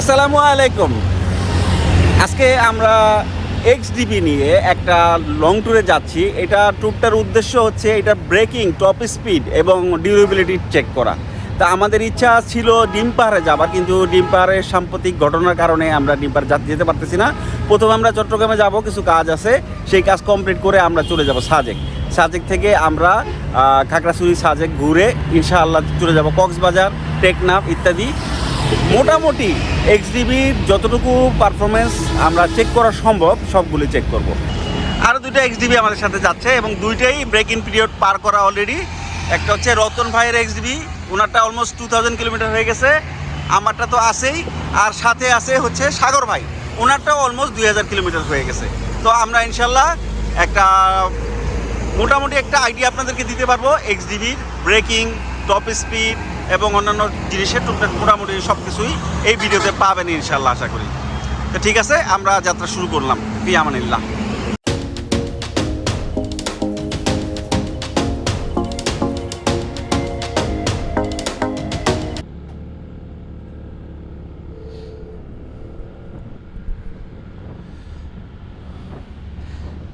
আসসালামু আলাইকুম। আজকে আমরা এক্স ডিবি নিয়ে একটা লং ট্যুরে যাচ্ছি। এটা ট্যুরটার উদ্দেশ্য হচ্ছে এটা ব্রেকিং টপ স্পিড এবং ডিউরেবিলিটি চেক করা। তা আমাদের ইচ্ছা ছিল ডিম পাহাড়ে যাবার, কিন্তু ডিম পাহাড়ের সাম্প্রতিক ঘটনার কারণে আমরা ডিম পাহাড় যেতে পারতেছি না। প্রথমে আমরা চট্টগ্রামে যাব, কিছু কাজ আছে। সেই কাজ কমপ্লিট করে আমরা চলে যাব সাজেক। সাজেক থেকে আমরা খাগড়াছড়ি সাজেক ঘুরে ইনশাআল্লাহ চলে যাব কক্সবাজার, টেকনাফ ইত্যাদি। মোটামুটি এক্সডিবির যতটুকু পারফরমেন্স আমরা চেক করা সম্ভব, সবগুলি চেক করব। আরও দুটো এক্সডিবি আমাদের সাথে যাচ্ছে এবং দুইটাই ব্রেক ইন পিরিয়ড পার করা অলরেডি একটা হচ্ছে রতন ভাইয়ের এক্সডিবি ওনারটা অলমোস্ট টু থাউজেন্ড কিলোমিটার হয়ে গেছে, আমারটা তো আছেই। আর সাথে আছে হচ্ছে সাগর ভাই ওনারটাও অলমোস্ট দুই হাজার কিলোমিটার হয়ে গেছে। তো আমরা ইনশাল্লাহ একটা মোটামুটি একটা আইডিয়া আপনাদেরকে দিতে পারব এক্সডিবির ব্রেকিং টপ স্পিড এবং অন্যান্য জিনিসের টুকটাক মোটামুটি সব কিছুই এই ভিডিওতে পাবেন ইনশাল্লাহ আশা করি। তো ঠিক আছে, আমরা যাত্রা শুরু করলাম। পিয়ামানিল্লাহ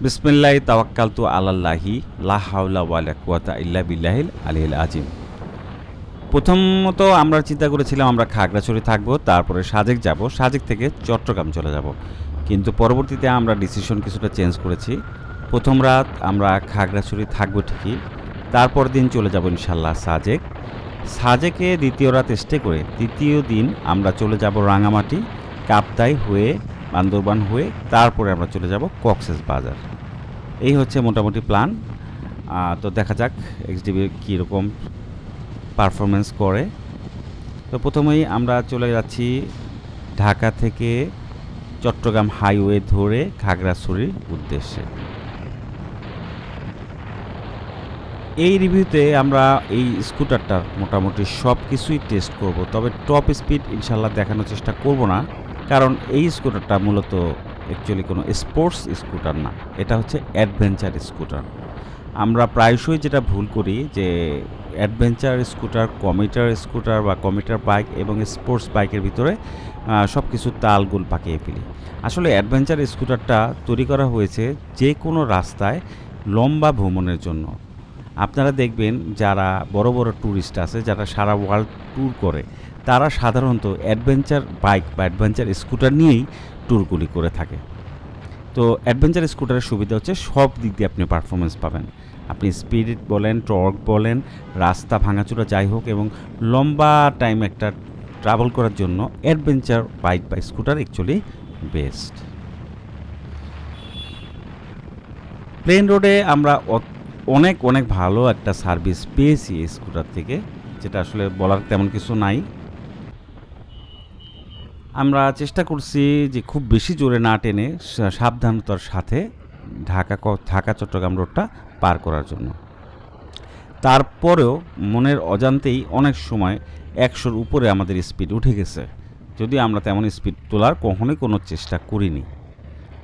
বিসমিল্লাহ তাওয়াক্কালতু আলাল্লাহি, লা হাওলা ওয়ালা কুয়াতা ইল্লা বিল্লাহিল আলিল আজিম। প্রথমত আমরা চিন্তা করেছিলাম আমরা খাগড়াছড়ি থাকব, তারপরে সাজেক যাব, সাজেক থেকে চট্টগ্রাম চলে যাব। কিন্তু পরবর্তীতে আমরা ডিসিশন কিছুটা চেঞ্জ করেছি। প্রথম রাত আমরা খাগড়াছড়ি থাকব ঠিকই, তারপর দিন চলে যাব ইনশাল্লাহ সাজেক। সাজেকে দ্বিতীয় রাত স্টে করে তৃতীয় দিন আমরা চলে যাব রাঙামাটি, কাপ্তাই হয়ে, বান্দরবান হয়ে, তারপরে আমরা চলে যাব কক্সেস বাজার। এই হচ্ছে মোটামুটি প্ল্যান তো দেখা যাক এক্সডিবি কীরকম পারফরমেন্স করে। তো প্রথমেই আমরা চলে যাচ্ছি ঢাকা থেকে চট্টগ্রাম হাইওয়ে ধরে খাগড়াছড়ির উদ্দেশ্যে। এই রিভিউতে আমরা এই স্কুটারটার মোটামুটি সব কিছুই টেস্ট করব, তবে টপ স্পিড ইনশাল্লাহ দেখানোর চেষ্টা করব না, কারণ এই স্কুটারটা মূলত অ্যাকচুয়ালি কোনো স্পোর্টস স্কুটার না, এটা হচ্ছে অ্যাডভেঞ্চার স্কুটার আমরা প্রায়শই যেটা ভুল করি যে অ্যাডভেঞ্চার স্কুটার, কমিটার স্কুটার বা কমিটার বাইক এবং স্পোর্টস বাইকের ভিতরে সব কিছু তালগুল পাকিয়ে ফেলি। আসলে অ্যাডভেঞ্চার স্কুটারটা তৈরি করা হয়েছে যে কোনো রাস্তায় লম্বা ভ্রমণের জন্য। আপনারা দেখবেন যারা বড় বড় ট্যুরিস্ট আছে, যারা সারা ওয়ার্ল্ড ট্যুর করে, তারা সাধারণত অ্যাডভেঞ্চার বাইক বা অ্যাডভেঞ্চার স্কুটার নিয়েই ট্যুরগুলি করে থাকে। তো অ্যাডভেঞ্চার স্কুটারের সুবিধা হচ্ছে সব দিক দিয়ে আপনি পারফরমেন্স পাবেন। আপনি স্পিড বলেন টর্ক বলেন, রাস্তা ভাঙাচোরা যাই হোক এবং লম্বা টাইম একটা ট্রাভেল করার জন্য অ্যাডভেঞ্চার বাইক বা স্কুটার অ্যাকচুয়ালি বেস্ট প্লেন রোডে আমরা অনেক অনেক ভালো একটা সার্ভিস পেয়েছি স্কুটার থেকে, যেটা আসলে বলার তেমন কিছু নাই। আমরা চেষ্টা করছি যে খুব বেশি জোরে না টেনে সাবধানতার সাথে ঢাকা ঢাকা, চট্টগ্রাম রোডটা পার করার জন্য। তারপরেও মনের অজান্তেই অনেক সময় একশোর উপরে আমাদের স্পিড উঠে গেছে। যদি আমরা তেমন স্পিড তোলার কখনোই কোনো চেষ্টা করিনি।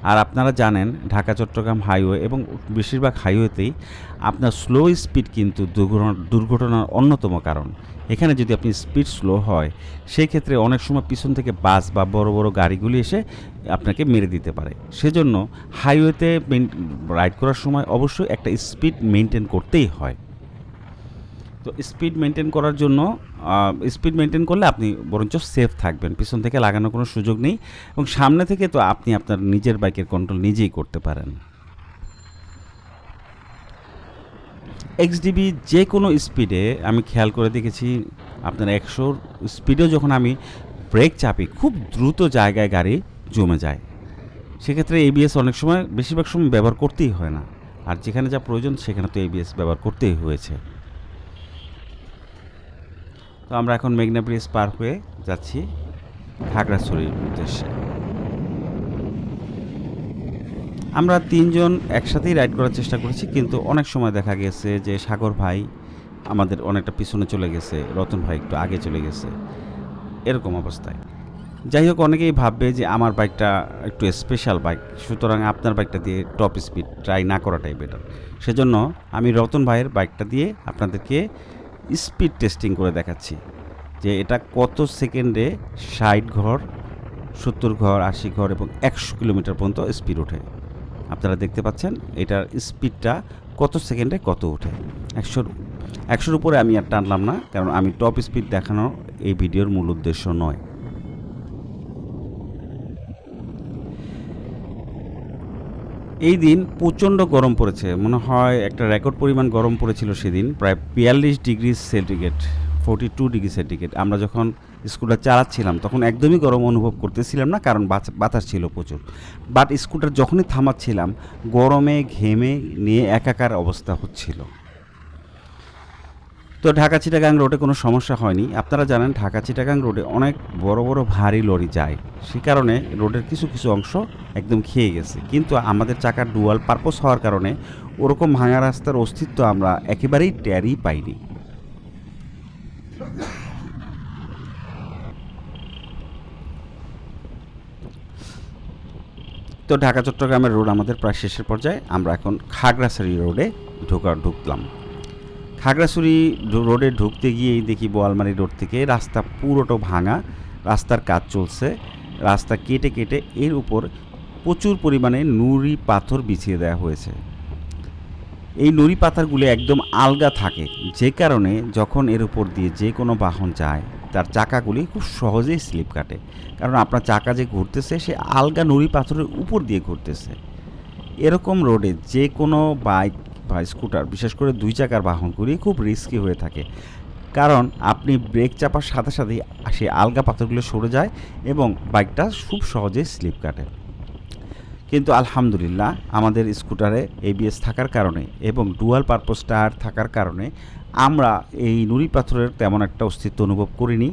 আর আপনারা জানেন, ঢাকা, চট্টগ্রাম হাইওয়ে এবং বেশিরভাগ হাইওয়েতেই আপনার স্লো স্পিড কিন্তু দুর্ঘটনা, দুর্ঘটনার অন্যতম কারণ। এখানে যদি আপনি স্পিড স্লো হয় সেই ক্ষেত্রে অনেক সময় পিছন থেকে বাস বা বড় বড় গাড়িগুলি এসে আপনাকে মেরে দিতে পারে। সেজন্য হাইওয়েতে রাইড করার সময় অবশ্যই একটা স্পিড মেনটেন করতেই হয়। তো স্পিড মেনটেন করার জন্য স্পিড মেনটেন করলে আপনি বরঞ্চ সেফ থাকবেন। পিছন থেকে লাগানোর কোনো সুযোগ নেই এবং সামনে থেকে তো আপনি আপনার নিজের বাইকের কন্ট্রোল নিজেই করতে পারেন। এক্সডিবি যে কোনো স্পিডে আমি খেয়াল করে দেখেছি, আপনার একশোর স্পিডেও যখন আমি ব্রেক চাপি, খুব দ্রুত জায়গায় গাড়ি জমে যায়। সেক্ষেত্রে এবিএস অনেক সময়, বেশিরভাগ সময় ব্যবহার করতেই হয় না। আর যেখানে যা প্রয়োজন, সেখানে তো এবিএস ব্যবহার করতেই হয়েছে। তো আমরা এখন মেঘনা ব্রিজ পার হয়ে যাচ্ছি খাগড়াছড়ির উদ্দেশ্যে। আমরা তিনজন একসাথেই রাইড করার চেষ্টা করেছি, কিন্তু অনেক সময় দেখা গেছে যে সাগর ভাই আমাদের অনেকটা পিছনে চলে গেছে, রতন ভাই একটু আগে চলে গেছে, এরকম অবস্থায়। যাই হোক, অনেকেই ভাববে যে আমার বাইকটা একটু স্পেশাল বাইক, সুতরাং আপনার বাইকটা দিয়ে টপ স্পিড ট্রাই না করাটাই বেটার সেজন্য আমি রতন ভাইয়ের বাইকটা দিয়ে আপনাদেরকে স্পিড টেস্টিং করে দেখাচ্ছি যে এটা কত সেকেন্ডে ষাট ঘর, সত্তর ঘর, আশি ঘর এবং একশো কিলোমিটার পর্যন্ত স্পিড ওঠে। আপনারা দেখতে পাচ্ছেন, এটার স্পিডটা কত সেকেন্ডে কত ওঠে। একশোর একশোর উপরে আমি আর টানলাম না, কারণ আমি টপ স্পিড দেখানো এই ভিডিওর মূল উদ্দেশ্য নয়। এই দিন প্রচণ্ড গরম পড়েছে। মনে হয় একটা রেকর্ড পরিমাণ গরম পড়েছিল সেদিন, প্রায় বিয়াল্লিশ degree centigrade forty two degree centigrade. আমরা যখন স্কুটার চালাচ্ছিলাম, তখন একদমই গরম অনুভব করতেছিলাম না, কারণ বাতাস ছিল প্রচুর। বাট স্কুটার যখনই থামাচ্ছিলাম, গরমে ঘেমে নিয়ে একাকার অবস্থা হচ্ছিল। তো ঢাকা চিটাগাং রোডে কোনো সমস্যা হয়নি। আপনারা জানেন ঢাকা চিটাগাং রোডে অনেক বড় বড় ভারী লরি যায়। সে কারণে রোডের কিছু কিছু অংশ একদম খেয়ে গেছে। কিন্তু আমাদের চাকার ডুয়াল পারপোজ হওয়ার কারণে ওরকম ভাঙা রাস্তার অস্তিত্ব আমরা একেবারেই ট্যারি পাইনি। তো ঢাকা চট্টগ্রামের রোড আমাদের প্রায় শেষের পর্যায়ে। আমরা এখন খাগড়াছড়ি রোডে ঢোকা ঢুকলাম খাগড়াছড়ি রোডে ঢুকতে গিয়েই দেখি বোয়ালমারি রোড থেকে রাস্তা পুরোটা ভাঙা, রাস্তার কাজ চলছে। রাস্তা কেটে কেটে এর উপর প্রচুর পরিমাণে নুড়ি পাথর বিছিয়ে দেওয়া হয়েছে। এই নুড়ি পাথরগুলো একদম আলগা থাকে, যে কারণে যখন এর উপর দিয়ে যে কোনো বাহন যায়, তার চাকাগুলি খুব সহজেই স্লিপ কাটে। কারণ আপনার চাকা যে ঘুরতেছে, সে আলগা নুড়ি পাথরের উপর দিয়ে ঘুরতেছে। এরকম রোডে যে কোনো বাইক বা স্কুটার, বিশেষ করে দুই চাকার বাহনগুলি খুব রিস্কি হয়ে থাকে। কারণ আপনি ব্রেক চাপার সাথে সাথেই সেই আলগা পাথরগুলো সরে যায় এবং বাইকটা খুব সহজেই স্লিপ কাটে। কিন্তু আলহামদুলিল্লাহ, আমাদের স্কুটারে এবিএস থাকার কারণে এবং ডুয়াল পারপোজ টায়ার থাকার কারণে আমরা এই নুড়ি পাথরের তেমন একটা অস্তিত্ব অনুভব করিনি।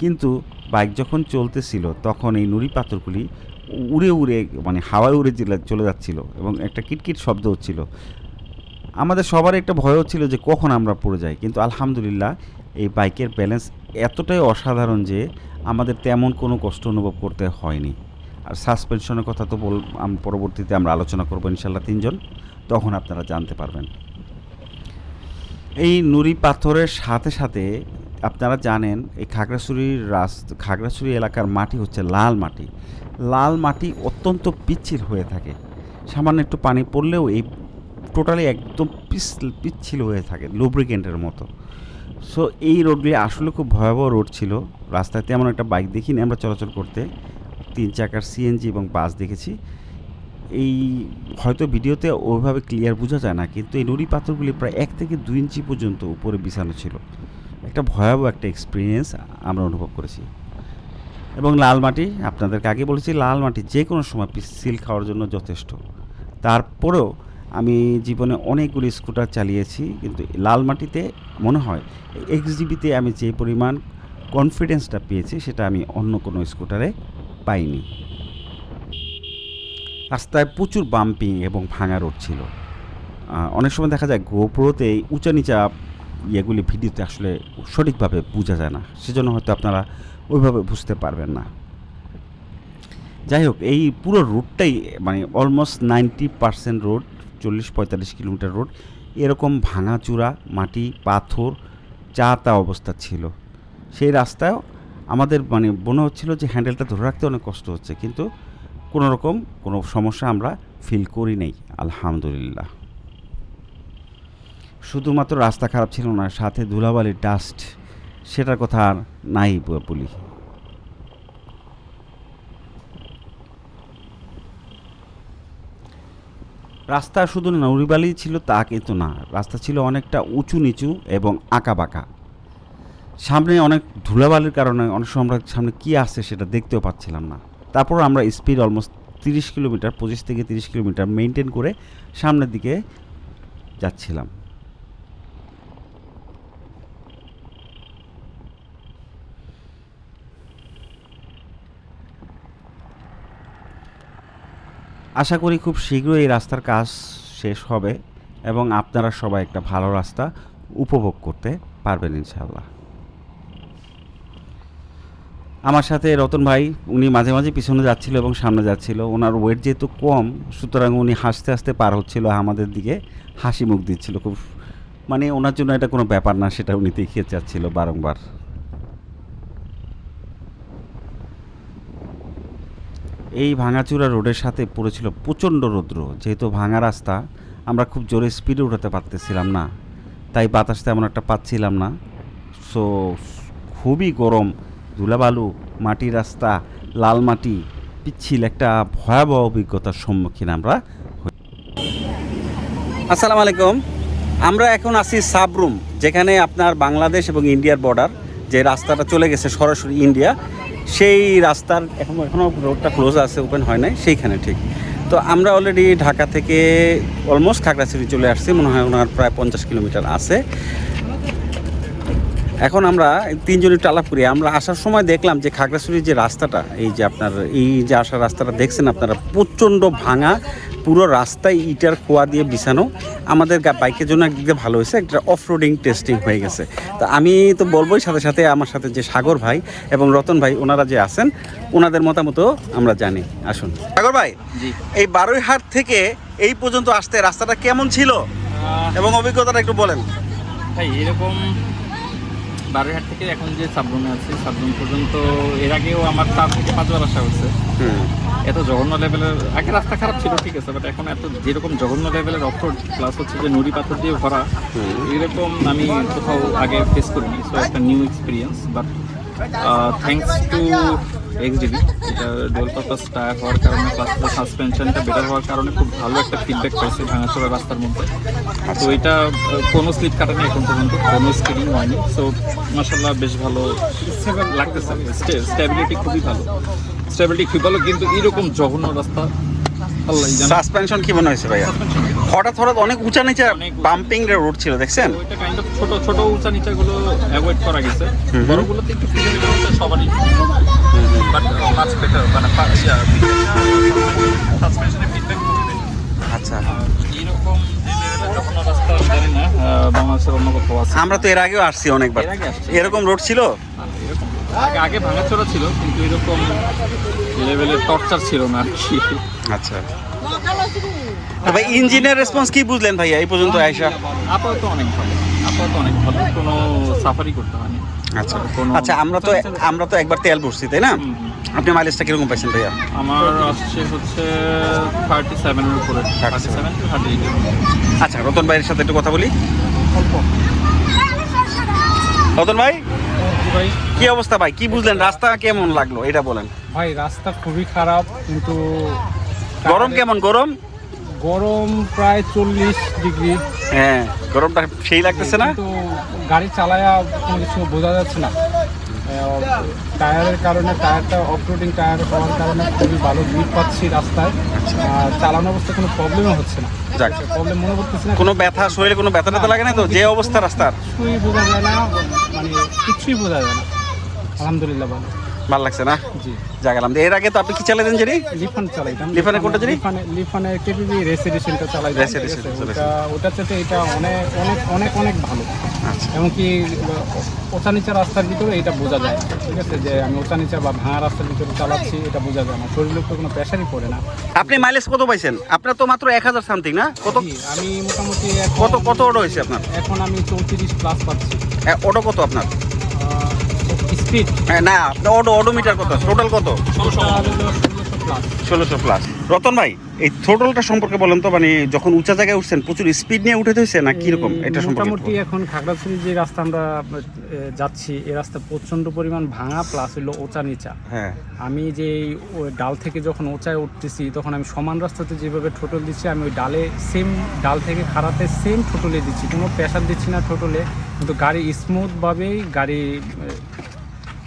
কিন্তু বাইক যখন চলতেছিল, তখন এই নুড়ি পাথরগুলি উড়ে উড়ে মানে হাওয়ায় উড়ে চলে যাচ্ছিল এবং একটা কিটকিট শব্দ হচ্ছিল। আমাদের সবার একটা ভয় হচ্ছিল যে কখন আমরা পড়ে যাই। কিন্তু আলহামদুলিল্লাহ এই বাইকের ব্যালেন্স এতটাই অসাধারণ যে আমাদের তেমন কোনো কষ্ট অনুভব করতে হয়নি। আর সাসপেনশনের কথা তো বল পরবর্তীতে আমরা আলোচনা করব ইনশাল্লাহ তিনজন। তখন আপনারা জানতে পারবেন। এই নুড়ি পাথরের সাথে সাথে আপনারা জানেন, এই খাগড়াছড়ির রাস খাগড়াছড়ি এলাকার মাটি হচ্ছে লাল মাটি। লাল মাটি অত্যন্ত পিচ্ছিল হয়ে থাকে। সামান্য একটু পানি পড়লেও এই টোটালি একদম পিস, পিচ্ছিল হয়ে থাকে লুব্রিকেন্টের মতো। সো এই রোডগুলি আসলে খুব ভয়াবহ রোড ছিল। রাস্তায় তেমন একটা বাইক দেখিনি আমরা চলাচল করতে। তিন চাকার সিএনজি এবং বাস দেখেছি। এই হয়তো ভিডিওতে ওইভাবে ক্লিয়ার বোঝা যায় না, কিন্তু এই নুড়ি পাথরগুলি প্রায় এক থেকে দুই ইঞ্চি পর্যন্ত উপরে বিছানো ছিল। একটা ভয়াবহ একটা এক্সপিরিয়েন্স আমরা অনুভব করেছি। এবং লাল মাটি, আপনাদেরকে আগে বলেছি, লাল মাটি যে কোনো সময় সিল খাওয়ার জন্য যথেষ্ট। তারপরেও আমি জীবনে অনেকগুলি স্কুটার চালিয়েছি, কিন্তু লাল মাটিতে মনে হয় এক্সডিবিতে আমি যে পরিমাণ কনফিডেন্সটা পেয়েছি, সেটা আমি অন্য কোনো স্কুটারে পাইনি। রাস্তায় প্রচুর বাম্পিং এবং ভাঙা রোড ছিল। অনেক সময় দেখা যায় গোপ্রোতে উঁচা নিচা ইয়েগুলি ভিডিওতে আসলে সঠিকভাবে বোঝা যায় না। সেজন্য হয়তো আপনারা ওইভাবে বুঝতে পারবেন না। যাই হোক, এই পুরো রোডটাই মানে অলমোস্ট নাইনটি পার্সেন্ট রোড চল্লিশ পঁয়তাল্লিশ কিলোমিটার রোড। এরকম ভাঙাচূড়া, মাটি, পাথর চা তা অবস্থা ছিল। সেই রাস্তায় আমাদের মানে মনে হচ্ছিল যে হ্যান্ডেলটা ধরে রাখতে অনেক কষ্ট হচ্ছে। কিন্তু কোনো রকম কোনো সমস্যা আমরা ফিল করি নেই, আলহামদুলিল্লাহ। শুধুমাত্র রাস্তা খারাপ ছিল না, সাথে ধুলাবালির ডাস্ট সেটার কথা আর নাই বলি। রাস্তা শুধু নৌরিবালি ছিল তা কিন্তু না। রাস্তা ছিল অনেকটা উঁচু নিচু এবং আঁকা বাঁকা। সামনে অনেক ধুলাবালির কারণে অনেক সময় আমরা সামনে কী আসছে সেটা দেখতেও পাচ্ছিলাম না। তারপর আমরা স্পিড অলমোস্ট তিরিশ কিলোমিটার, পঁচিশ থেকে তিরিশ কিলোমিটার মেনটেন করে সামনের দিকে যাচ্ছিলাম। আশা করি খুব শীঘ্রই এই রাস্তার কাজ শেষ হবে এবং আপনারা সবাই একটা ভালো রাস্তা উপভোগ করতে পারবেন ইনশাল্লাহ আমার সাথে রতন ভাই, উনি মাঝে মাঝে পিছনে যাচ্ছিল এবং সামনে যাচ্ছিল। ওনার ওয়েট যেহেতু কম, সুতরাং উনি হাসতে হাসতে পার হচ্ছিল আমাদের দিকে হাসি মুখ দিচ্ছিল। খুব মানে ওনার জন্য এটা কোনো ব্যাপার না, সেটা উনি দেখিয়ে যাচ্ছিল বারংবার। এই ভাঙাচুরা রোডের সাথে পড়েছিল প্রচণ্ড রৌদ্র। যেহেতু ভাঙা রাস্তা, আমরা খুব জোরে স্পিডে উঠাতে পারতেছিলাম না। তাই বাতাস তেমন একটা পাচ্ছিলাম না। সো খুবই গরম, ধুলাবালু মাটি রাস্তা, লাল মাটি, পিচ্ছিল একটা ভয়াবহ অভিজ্ঞতার সম্মুখীন আমরা আসসালামু আলাইকুম। আমরা এখন আছি সাবরুম, যেখানে আপনার বাংলাদেশ এবং ইন্ডিয়ার বর্ডার যে রাস্তাটা চলে গেছে সরাসরি ইন্ডিয়া। সেই রাস্তার এখন এখনও রোডটা ক্লোজ আছে ওপেন হয় নাই, সেইখানে ঠিক। তো আমরা অলরেডি ঢাকা থেকে অলমোস্ট খাগড়াছড়ি চলে আসছি, মনে হয় ওনার প্রায় পঞ্চাশ কিলোমিটার আছে। এখন আমরা তিনজনের একটু আলাপ করি আমরা আসার সময় দেখলাম যে খাগড়াছড়ির যে রাস্তাটা এই যে আপনার এই যে আসার রাস্তাটা দেখছেন আপনারা প্রচণ্ড ভাঙা পুরো রাস্তায় ইটার খোয়া দিয়ে বিছানো। আমাদের গা- বাইকের জন্য একদিকে ভালো হয়েছে একটা অফ রোডিং টেস্টিং হয়ে গেছে। তো আমি তো বলবোই সাথে সাথে আমার সাথে যে সাগর ভাই এবং রতন ভাই ওনারা যে আছেন ওনাদের মতামতও আমরা জানি। আসুন। সাগর ভাই জি। এই বারোইহাট থেকে এই পর্যন্ত আসতে রাস্তাটা কেমন ছিল? এবং অভিজ্ঞতাটা একটু বলেন। ভাই এরকম বারোহাট থেকে এখন যে সাবরুমে আছি সাবরুম পর্যন্ত এর আগেও আমার চার থেকে পাঁচবার আসা হয়েছে। এত জঘন্য লেভেলের আগে রাস্তা খারাপ ছিল ঠিক আছে বাট এখন এত যেরকম জঘন্য লেভেলের অফরোড প্লাস হচ্ছে যে নুড়ি পাথর দিয়ে ভরা এরকম আমি কোথাও আগে ফেস করিনি সো একটা new experience but thanks to XDB এটা ডুয়াল পারপাস টায়ার হওয়ার কারণে প্লাস সাসপেনশনটা বেটার হওয়ার কারণে খুব ভালো একটা ফিডব্যাক পাইছি ভাঙাচোরা রাস্তার মধ্যে। তো এটা কোনো স্লিপ কাটেনি এখন পর্যন্ত কোনো স্কিডিং হয়নি। সো মাসাল্লাহ বেশ ভালো লাগতেছে। স্টেবিলিটি খুবই ভালো। স্টেবিলিটি খুবই ভালো কিন্তু এরকম জঘন্য রাস্তা আল্লাহ সাসপেনশন কি মনে হয়েছে ভাইয়া? হঠাৎ হঠাৎ অনেক উঁচা নিচে। বাম্পিং রোড ছিল দেখছেন? কাইন্ড অফ ছোট ছোট উঁচা নিচাগুলো অ্যাভয়েড করা গেছে। বড়গুলোতে একটু হচ্ছে সবারই। বাট মাছ বেটার মানে সাসপেনশনের ফিডব্যাক আচ্ছা। আর এরকম যে যখন রাস্তা জানি না বাংলাদেশের অন্য কোথাও আছে। আমরা তো এর আগেও আসছি অনেকবার। এরকম রোড ছিল? আগে আগে ভাঙাচোরা ছিল কিন্তু এরকম লেভেলের টর্চার ছিল না আর কি। আচ্ছা। ভাই ইঞ্জিনের রেসপন্স কি বুঝলেন ভাইয়া এই পর্যন্ত আইসা আপাতত অনেক ভালো আপাতত অনেক ভালো কোনো সাফারি করতে হয়নি। আচ্ছা আচ্ছা আমরা তো আমরা তো একবার তেল ভরছি তাই না। আপনি মাইলেজটা কীরকম পাইছেন ভাইয়া? আমার আসছে হচ্ছে থার্টি সেভেনের উপরে থার্টি সেভেন আচ্ছা রতন ভাইয়ের সাথে একটু কথা বলি। রতন ভাই? ভাই। কি অবস্থা ভাই? কি বুঝলেন? রাস্তা কেমন লাগল? এটা বলেন। ভাই রাস্তা খুবই খারাপ কিন্তু গরম কেমন? গরম? গরম প্রায় চল্লিশ ডিগ্রি। হ্যাঁ গরমটা সেই লাগতেছে না? তো গাড়ি চালায়া কোনো কিছু বোঝা যাচ্ছে না। টায়ারের কারণে টায়ারটা অফরোডিং টায়ার হওয়ার কারণে খুবই ভালো গ্রিপ পাচ্ছি রাস্তায়। আর চালানো অবস্থায় কোনো প্রবলেমও হচ্ছে না। যাক। প্রবলেম মনে করতেছি না। কোনো ব্যথা শরীরে কোনো ব্যথা ট্যাথা লাগে না তো? যে অবস্থা রাস্তার? কিছুই বোঝা যায় না মানে কিছুই বোঝা যায় না। আলহামদুলিল্লাহ ভালো। ভালো লাগছে না? জি। আলহামদুলিল্লাহ। এর আগে তো আপনি কি চালাতেন জানি লিফান চালাইতাম। লিফানে কোনটা জানি? লিফানে লিফানে কেপিবি রেসিডেশনটা চালাইতাম। আছে? চালাইছেন। ওটা ওটার চাইতে এটা অনেক অনেক অনেক অনেক ভালো। আচ্ছা। এমনকি ওচা নিচা রাস্তার ভিতরে এটা বোঝা যায়। ঠিক আছে যে আমি ওচা নিচা বা ভাঙা রাস্তার ভিতরে চালাচ্ছি এটা বোঝা যায় না। শরীরের উপর কোনো প্রেশারই পড়ে না। আপনি মাইলেজ কত পাইছেন? আপনার তো মাত্র এক হাজার সামথিং না? কত আমি মোটামুটি কত কত অটো হয়েছে আপনার? এখন আমি চৌত্রিশ প্লাস পাচ্ছি। অটো কত আপনার? হ্যাঁ, না অটো অটোমিটার কত টোটাল কত? ষোলোশো প্লাস রতন ভাই এই থ্রোটলটা সম্পর্কে বলেন তো মানে যখন উঁচা জায়গায় উঠছেন প্রচুর স্পিড নিয়ে উঠে হয়েছে না কীরকম? এটা সম্পর্কে মোটামুটি এখন খাগড়াছড়ি যে রাস্তা আমরা যাচ্ছি এই রাস্তা প্রচণ্ড পরিমাণ ভাঙা প্লাস হলো ওচা নিচা। হ্যাঁ। আমি যে ডাল থেকে যখন ওচায় উঠতেছি তখন আমি সমান রাস্তাতে যেভাবে টোটল দিচ্ছি আমি ওই ডালে সেম ডাল থেকে খাড়াতে সেম টোটলে দিচ্ছি। কোনো প্রেশার দিচ্ছি না টোটলে কিন্তু গাড়ি স্মুথভাবেই গাড়ি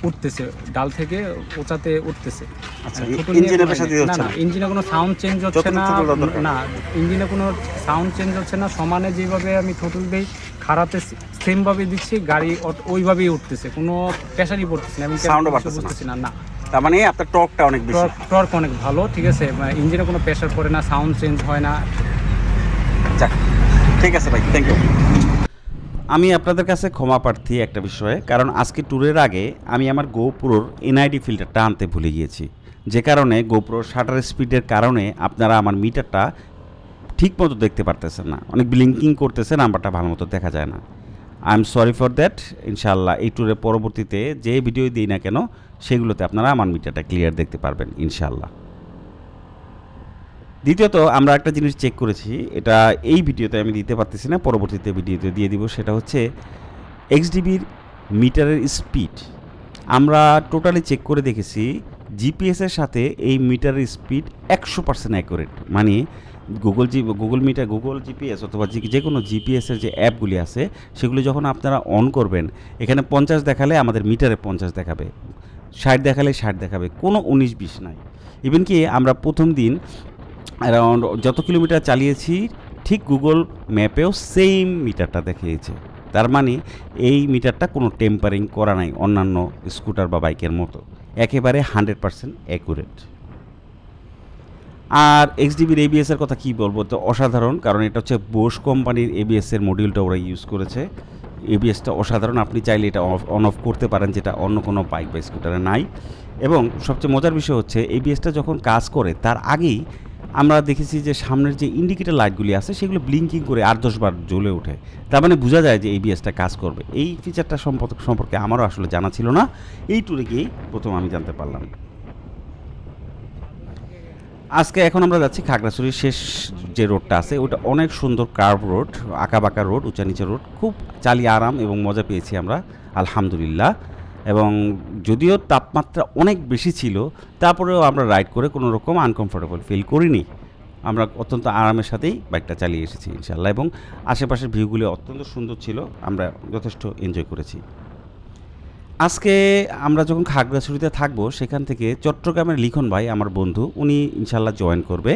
উঠতেছে ডাল থেকে ওচাতে উঠতেছে আচ্ছা, না? ইঞ্জিনে কোনো সাউন্ড চেঞ্জ হচ্ছে না। না ইঞ্জিনে কোনো সাউন্ড চেঞ্জ হচ্ছে না সমানে যেভাবে আমি টোটল দিই খাড়াতে সেমভাবে দিচ্ছি গাড়ি ওইভাবেই উঠতেছে কোনো প্রেশারই পড়তেছে না আমি। বুঝতেছি না না তার মানে আপনার টর্কটা অনেক বেশি টর্ক টর্ক অনেক ভালো ঠিক আছে ইঞ্জিনে কোনো প্রেশার পড়ে না সাউন্ড চেঞ্জ হয় না যাক ঠিক আছে ভাই থ্যাংক ইউ আমি আপনাদের কাছে ক্ষমা প্রার্থী একটা বিষয়ে, কারণ আজকে ট্যুরের আগে আমি আমার গোপুরোর এনআইডি ফিল্টারটা আনতে ভুলে গিয়েছি। যে কারণে গোপুরোর শাটার স্পিডের কারণে আপনারা আমার মিটারটা ঠিক মতো দেখতে পারতেছেন না। অনেক ব্লিঙ্কিং করতেছে, নাম্বারটা ভালো মতো দেখা যায় না। I am sorry for that ইনশাল্লাহ এই ট্যুরের পরবর্তীতে যে ভিডিও দিই না কেন, সেগুলোতে আপনারা আমার মিটারটা ক্লিয়ার দেখতে পারবেন ইনশাল্লাহ দ্বিতীয়ত, আমরা একটা জিনিস চেক করেছি, এটা এই ভিডিওতে আমি দিতে পারতেছি না, পরবর্তীতে ভিডিওতে দিয়ে দিব, সেটা হচ্ছে এক্সডিবির মিটারের স্পিড আমরা টোটালি চেক করে দেখেছি জিপিএসের সাথে এই মিটারের স্পিড একশো পার্সেন্ট অ্যাকুরেট মানে Google G Google meter Google GPS অথবা যে- কোনো জিপিএসের যে অ্যাপগুলি আছে, সেগুলি যখন আপনারা অন করবেন, এখানে পঞ্চাশ দেখালে আমাদের মিটারে পঞ্চাশ দেখাবে, ষাট দেখালে ষাট দেখাবে, কোনো উনিশ বিশ নাই। ইভেন কি আমরা প্রথম দিন অ্যারাউন্ড যত কিলোমিটার চালিয়েছি, ঠিক গুগল ম্যাপেও সেম মিটারটা দেখিয়েছে। তার মানে এই মিটারটা কোনো টেম্পারিং করা নাই অন্যান্য স্কুটার বা বাইকের মতো। একেবারে হান্ড্রেড পারসেন্ট অ্যাকুরেট আর এক্সডিবির এবিএস এর কথা কি বলব? তো অসাধারণ, কারণ এটা হচ্ছে বোস কোম্পানির এবিএস এর মডিউলটা ওরা ইউজ করেছে। এবিএসটা অসাধারণ, আপনি চাইলে এটা অন অফ করতে পারেন, যেটা অন্য কোনো বাইক বা স্কুটারে নাই। এবং সবচেয়ে মজার বিষয় হচ্ছে এবিএসটা যখন কাজ করে, তার আগেই আমরা দেখেছি যে সামনের যে ইন্ডিকেটার লাইটগুলি আছে, সেগুলো ব্লিঙ্কিং করে আট দশবার জ্বলে ওঠে। তার মানে বোঝা যায় যে এবিএসটা কাজ করবে। এই ফিচারটা সম্পর্কে সম্পর্কে আমারও আসলে জানা ছিল না। এই ট্যুরে গিয়েই প্রথম আমি জানতে পারলাম। আজকে এখন আমরা যাচ্ছি খাগড়াছড়ির শেষ যে রোডটা আছে, ওটা অনেক সুন্দর কার্ভ রোড আঁকা বাঁকা রোড উঁচা নিচা রোড খুব চালিয়ে আরাম এবং মজা পেয়েছি আমরা, আলহামদুলিল্লাহ। এবং যদিও তাপমাত্রা অনেক বেশি ছিল, তারপরেও আমরা রাইড করে কোনো রকম আনকমফোর্টেবল ফিল করিনি। আমরা অত্যন্ত আরামের সাথেই বাইকটা চালিয়ে এসেছি ইনশাল্লাহ এবং আশেপাশের ভিউগুলি অত্যন্ত সুন্দর ছিল, আমরা যথেষ্ট এনজয় করেছি। আজকে আমরা যখন খাগড়াছড়িতে থাকব, সেখান থেকে চট্টগ্রামের লিখন ভাই, আমার বন্ধু, উনি ইনশাল্লাহ জয়েন করবে।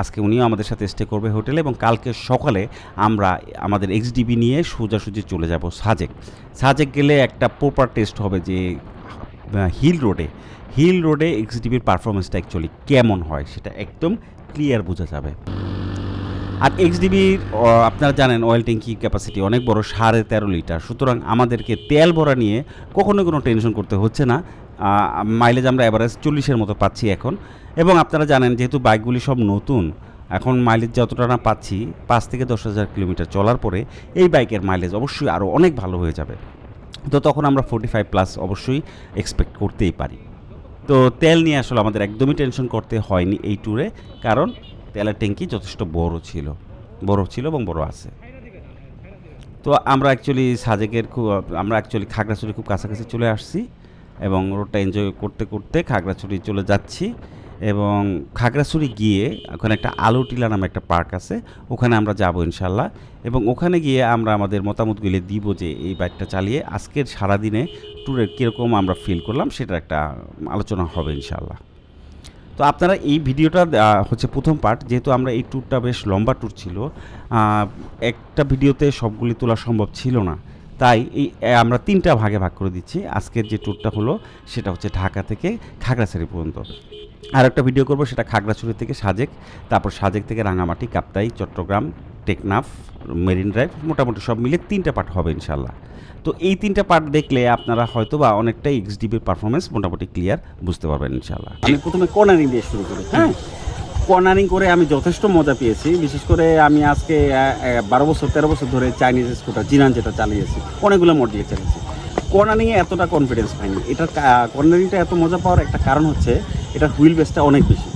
আজকে উনিও আমাদের সাথে স্টে করবে হোটেলে এবং কালকে সকালে আমরা আমাদের এক্সডিবি নিয়ে সোজাসুজি চলে যাব সাজেক। সাজেক গেলে একটা প্রপার টেস্ট হবে যে হিল রোডে হিল রোডে এক্সডিবির পারফরমেন্সটা অ্যাকচুয়ালি কেমন হয় সেটা একদম ক্লিয়ার বোঝা যাবে। আর এক্সডিবির আপনারা জানেন অয়েল ট্যাঙ্কি ক্যাপাসিটি অনেক বড়, সাড়ে তেরো লিটার। সুতরাং আমাদেরকে তেল ভরা নিয়ে কখনো কোনো টেনশন করতে হচ্ছে না। মাইলেজ আমরা অ্যাভারেজ চল্লিশের মতো পাচ্ছি এখন। এবং আপনারা জানেন যেহেতু বাইকগুলি সব নতুন, এখন মাইলেজ যতটা না পাচ্ছি, পাঁচ থেকে দশ হাজার কিলোমিটার চলার পরে এই বাইকের মাইলেজ অবশ্যই আরও অনেক ভালো হয়ে যাবে। তো তখন আমরা ফোর্টি ফাইভ প্লাস অবশ্যই এক্সপেক্ট করতেই পারি। তো তেল নিয়ে আসলে আমাদের একদমই টেনশন করতে হয়নি এই ট্যুরে কারণ তেলের ট্যাঙ্কি যথেষ্ট বড় ছিল বড় ছিল এবং বড় আছে। তো আমরা অ্যাকচুয়ালি সাজেকের খুব, আমরা অ্যাকচুয়ালি খাগড়াছড়ি খুব কাছাকাছি চলে আসছি। এবং রোডটা এনজয় করতে করতে খাগড়াছড়ি চলে যাচ্ছি এবং খাগড়াছড়ি গিয়ে ওখানে একটা আলু টিলা নামে একটা পার্ক আছে, ওখানে আমরা যাব ইনশাল্লাহ। এবং ওখানে গিয়ে আমরা আমাদের মতামতগুলি দিব যে এই বাইকটা চালিয়ে আজকের সারাদিনে ট্যুরের কীরকম আমরা ফিল করলাম সেটা একটা আলোচনা হবে ইনশাল্লাহ। তো আপনারা এই ভিডিওটা হচ্ছে প্রথম পার্ট যেহেতু আমরা এই ট্যুরটা বেশ লম্বা ট্যুর ছিল একটা ভিডিওতে সবগুলি তোলা সম্ভব ছিল না। তাই এই আমরা তিনটা ভাগে ভাগ করে দিচ্ছি। আজকের যে ট্যুরটা হলো সেটা হচ্ছে ঢাকা থেকে খাগড়াছড়ি পর্যন্ত। আর একটা ভিডিও করব সেটা খাগড়াছড়ি থেকে সাজেক তারপর সাজেক থেকে রাঙামাটি কাপ্তাই চট্টগ্রাম টেকনাফ মেরিন ড্রাইভ মোটামুটি সব মিলে তিনটা পার্ট হবে ইনশাল্লাহ তো এই তিনটা পার্ট দেখলে আপনারা হয়তো বা অনেকটাই এক্সডিবির পারফরমেন্স মোটামুটি ক্লিয়ার বুঝতে পারবেন ইনশাল্লাহ আমি প্রথমে কর্নারিং দিয়ে শুরু করি। হ্যাঁ। কর্নারিং করে আমি যথেষ্ট মজা পেয়েছি। বিশেষ করে আমি আজকে বারো বছর, তেরো বছর ধরে চাইনিজ স্কুটার জিনান যেটা চালিয়েছি, অনেকগুলো মডেলে চালিয়েছি। কর্নারিংয়ে এতটা কনফিডেন্স পাইনি। এটার কর্নারিংটা এত মজা পাওয়ার একটা কারণ হচ্ছে, এটার হুইল বেসটা অনেক বেশি।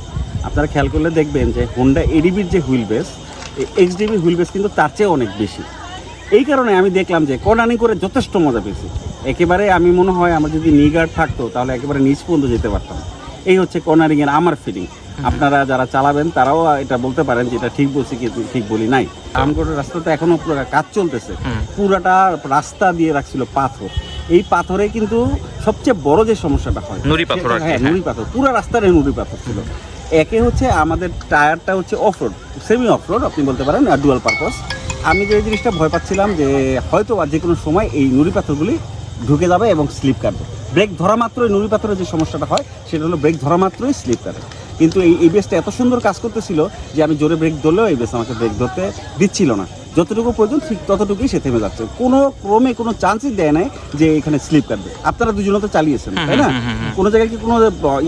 আপনারা খেয়াল করলে দেখবেন যে হোন্ডা এডিবির যে হুইল বেস এক্সডিবির হুইল বেস কিন্তু তার চেয়ে অনেক বেশি। এই কারণে আমি দেখলাম যে কর্নারিং করে যথেষ্ট মজা পেয়েছি। একেবারে আমি মনে হয় আমার যদি নিগার্ড থাকতো, তাহলে একেবারে নিচ পর্যন্ত যেতে পারতাম। এই হচ্ছে কর্নারিং এর আমার ফিলিং আপনারা যারা চালাবেন তারাও এটা বলতে পারেন যে এটা ঠিক বলছি কি ঠিক বলি নাই। আমগড়ের রাস্তাতে এখনও পুরো কাজ চলতেছে। পুরাটা রাস্তা দিয়ে রাখছিল পাথর। এই পাথরে কিন্তু সবচেয়ে বড় যে সমস্যাটা হয় নুড়ি পাথর হ্যাঁ হ্যাঁ। নুড়ি পাথর। পুরো রাস্তাটা নুড়ি পাথর ছিল। একে হচ্ছে আমাদের টায়ারটা হচ্ছে অফরোড সেমি অফরোড আপনি বলতে পারেন ডুয়াল পারপাস আমি যে জিনিসটা ভয় পাচ্ছিলাম যে হয়তো আর যে কোনো সময় এই নুড়ি পাথরগুলি ঢুকে যাবে এবং স্লিপ কাটবে। ব্রেক ধরা মাত্রই নুড়ি পাথরের যে সমস্যাটা হয় সেটা হলো ব্রেক ধরা মাত্রই স্লিপ কাটে। কিন্তু এই এবিএসটা এত সুন্দর কাজ করতেছিল যে আমি জোরে ব্রেক ধরলেও এবিএস আমাকে ব্রেক ধরতে দিচ্ছিল না। যতটুকু প্রয়োজন ঠিক ততটুকুই সে থেমে যাচ্ছে। কোনো ক্রমে কোনো চান্সই দেয় নাই যে এখানে স্লিপ কাটবে। আপনারা দুজনে তো চালিয়েছেন তাই না? কোনো জায়গায় কি কোনো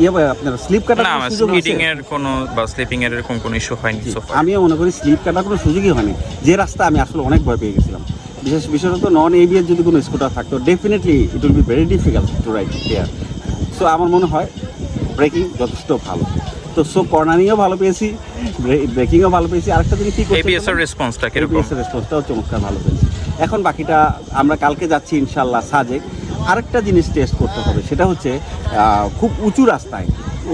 ইয়ে আপনার স্লিপ কাটার সুযোগ এর কোনো বা স্লিপিং এর এরকম কোনো ইস্যু হয়নি। আমিও মনে করি স্লিপ কাটার কোনো সুযোগই হয়নি। যে রাস্তা আমি আসলে অনেক ভয় পেয়ে গেছিলাম। বিশেষ বিশেষত নন এবিএর যদি কোনো স্কুটার থাকতো definitely it will be very difficult to ride here so আমার মনে হয় ব্রেকিং যথেষ্ট ভালো। তো সো কর্নারিংও ভালো পেয়েছি ব্রেকিংও ভালো পেয়েছি। আরেকটা জিনিস কি এবিএস এর রেসপন্সটা কীরকম? এবিএস এর রেসপন্সটাও চমৎকার ভালো পেয়েছি। এখন বাকিটা আমরা কালকে যাচ্ছি ইনশাল্লাহ সাজেক। আরেকটা জিনিস টেস্ট করতে হবে সেটা হচ্ছে খুব উঁচু রাস্তায়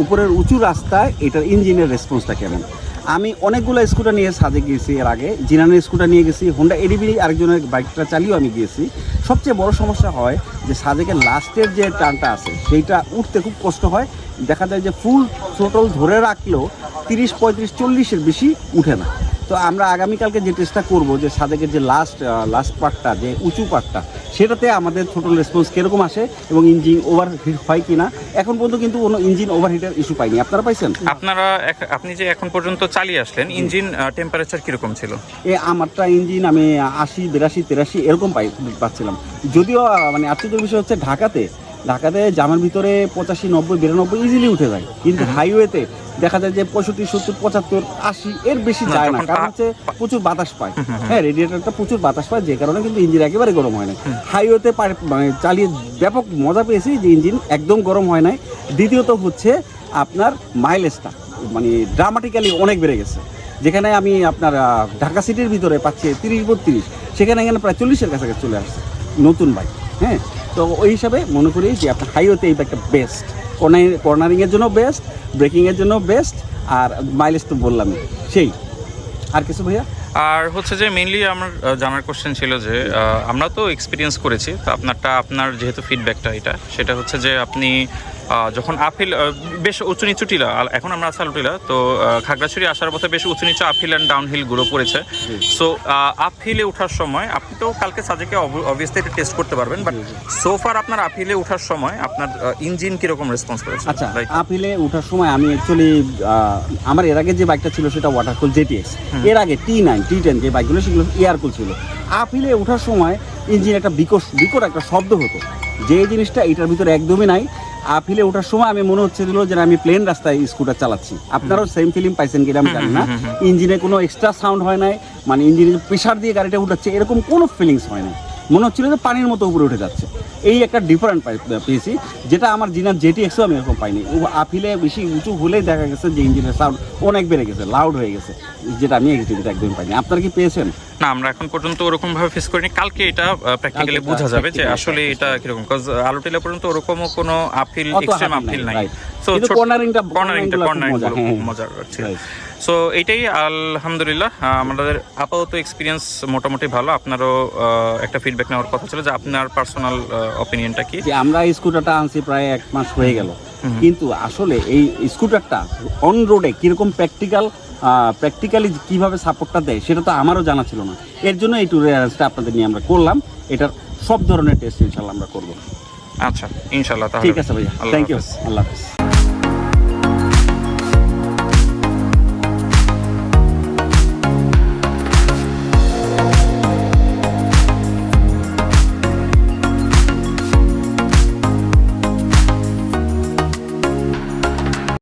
উপরের উঁচু রাস্তায় এটার ইঞ্জিনের রেসপন্সটা কেমন? আমি অনেকগুলো স্কুটার নিয়ে সাজে গিয়েছি এর আগে। জিনানের স্কুটার নিয়ে গেছি হোন্ডা এডিবি আরেকজনের বাইকটা চালিয়েও আমি গিয়েছি। সবচেয়ে বড় সমস্যা হয় যে সাজেকের লাস্টের যে টানটা আছে, সেইটা উঠতে খুব কষ্ট হয়। দেখা যায় যে ফুল থ্রোটল ধরে রাখলেও তিরিশ, পঁয়ত্রিশ, চল্লিশের বেশি উঠে না। তো আমরা আগামীকালকে যে টেস্টটা করব যে সাদেকের যে লাস্ট লাস্ট পার্টটা যে উঁচু পার্টটা সেটাতে আমাদের টোটাল রেসপন্স কীরকম আসে এবং ইঞ্জিন ওভারহিট হয় কি না এখন পর্যন্ত কিন্তু কোনো ইঞ্জিন ওভারহিটের ইস্যু পাইনি। আপনারা পাইছেন? আপনারা আপনি যে এখন পর্যন্ত চালিয়ে আসলেন ইঞ্জিন টেম্পারেচার কীরকম ছিল? এ আমারটা ইঞ্জিন আমি আশি বিরাশি তেরাশি এরকম পাই পাচ্ছিলাম। যদিও মানে আশ্চর্যের বিষয় হচ্ছে ঢাকাতে ঢাকাতে জামের ভিতরে পঁচাশি নব্বই বিরানব্বই ইজিলি উঠে যায়। কিন্তু হাইওয়েতে দেখা যায় যে পঁয়ষট্টি সত্তর পঁচাত্তর আশি এর বেশি যায় না। কারণ হচ্ছে প্রচুর বাতাস পায়। হ্যাঁ রেডিয়েটারটা প্রচুর বাতাস পায় যে কারণে কিন্তু ইঞ্জিন একেবারে গরম হয় না হাইওয়েতে মানে চালিয়ে ব্যাপক মজা পেয়েছি যে ইঞ্জিন একদম গরম হয় নাই। দ্বিতীয়ত হচ্ছে আপনার মাইলেজটা মানে ড্রামাটিক্যালি অনেক বেড়ে গেছে। যেখানে আমি আপনার ঢাকা সিটির ভিতরে পাচ্ছি তিরিশ বত্রিশ সেখানে এখানে প্রায় চল্লিশের কাছাকাছি চলে আসছে নতুন বাইক হ্যাঁ তো ওই হিসাবে মনে করি যে আপনার হাইওয়েতে এই বাইকটা বেস্ট কর্নারিং কর্নারিংয়ের জন্য বেস্ট ব্রেকিংয়ের জন্য বেস্ট আর মাইলেজ তো বললামই, সেই। আর কিছু ভাইয়া? আর হচ্ছে যে মেনলি আমার জানার কোশ্চেন ছিল যে আমরা তো এক্সপিরিয়েন্স করেছি, তো আপনারটা, আপনার যেহেতু ফিডব্যাকটা এটা, সেটা হচ্ছে যে আপনি যখন আপিল বেশ উঁচু নিচু টিলা এখন আমরা আসাল টিলা তো খাগড়াছড়ি আসার পথে বেশ উঁচু নিচু আপিল অ্যান্ড ডাউন হিলগুলো পড়েছে সো আপ হিলে ওঠার সময় আপনি তো কালকে সাজেকে অবভিয়াসলি এটা টেস্ট করতে পারবেন বাট সো ফার আপনার আপ হিলে ওঠার সময় আপনার ইঞ্জিন কীরকম রেসপন্স করেছে? আচ্ছা আপিলে ওঠার সময় আমি অ্যাকচুয়ালি আমার এর আগে যে বাইকটা ছিল সেটা ওয়াটারকুল জেটিএক্স এর আগে টি নাইন টি টেন যে বাইকগুলো সেগুলো এয়ারকুল ছিল। আপিলে ওঠার সময় ইঞ্জিন একটা বিকট বিকট একটা শব্দ হতো। যে জিনিসটা এটার ভিতরে একদমই নাই আপিলে ওঠার সময় আমি মনে হচ্ছে দিল যে আমি প্লেন রাস্তায় স্কুটার চালাচ্ছি। আপনারাও সেম ফিলিং পাইছেন কিনা আমি জানি না। ইঞ্জিনে কোনো এক্সট্রা সাউন্ড হয় নাই মানে ইঞ্জিনে প্রেশার দিয়ে গাড়িটা উঠাচ্ছে এরকম কোনো ফিলিংস হয় না মনে হচ্ছিল যে পানির মতো উপরে উঠে যাচ্ছে। এই একটা ডিফারেন্ট পেয়েছি যেটা আমার জিনার জেটি এক্সও আমি এরকম পাইনি। ও আপিলে বেশি উঁচু হলেই দেখা গেছে যে ইঞ্জিনের সাউন্ড অনেক বেড়ে গেছে লাউড হয়ে গেছে যেটা আমি এক্সডিবিতে একদমই পাইনি। আপনারা কি পেয়েছেন? না আমরা এখন পর্যন্ত ওরকম ভাবে ফেস করিনি। কালকে এটা প্র্যাকটিক্যালি বোঝা যাবে যে আসলে এটা কীরকম। কজ আলোটিলা পর্যন্ত ওরকমও কোনো আপিল এক্সট্রিম আপিল নাই সো কর্নারিংটা cornering-গুলো খুব কর্নারিং মজা। মজার ছিল সো এইটাই আলহামদুলিল্লাহ। আমাদের আপাতত এক্সপিরিয়েন্স মোটামুটি ভালো। আপনারও একটা ফিডব্যাক নেওয়ার কথা ছিল যে আপনার পার্সোনাল অপিনিয়নটা কি? আমরা স্কুটারটা আনছি প্রায় এক মাস হয়ে গেল। কিন্তু আসলে এই স্কুটারটা অন রোডে কীরকম প্র্যাকটিক্যাল প্র্যাকটিক্যালি কীভাবে সাপোর্টটা দেয় সেটা তো আমারও জানা ছিল না। এর জন্য এই ট্যুরের অ্যারেঞ্জটা আপনাদের নিয়ে আমরা করলাম। এটার সব ধরনের টেস্ট ইনশাল্লাহ আমরা করব। আচ্ছা ইনশাল্লাহ ঠিক আছে ভাইয়া। Thank you. Allah Hafiz.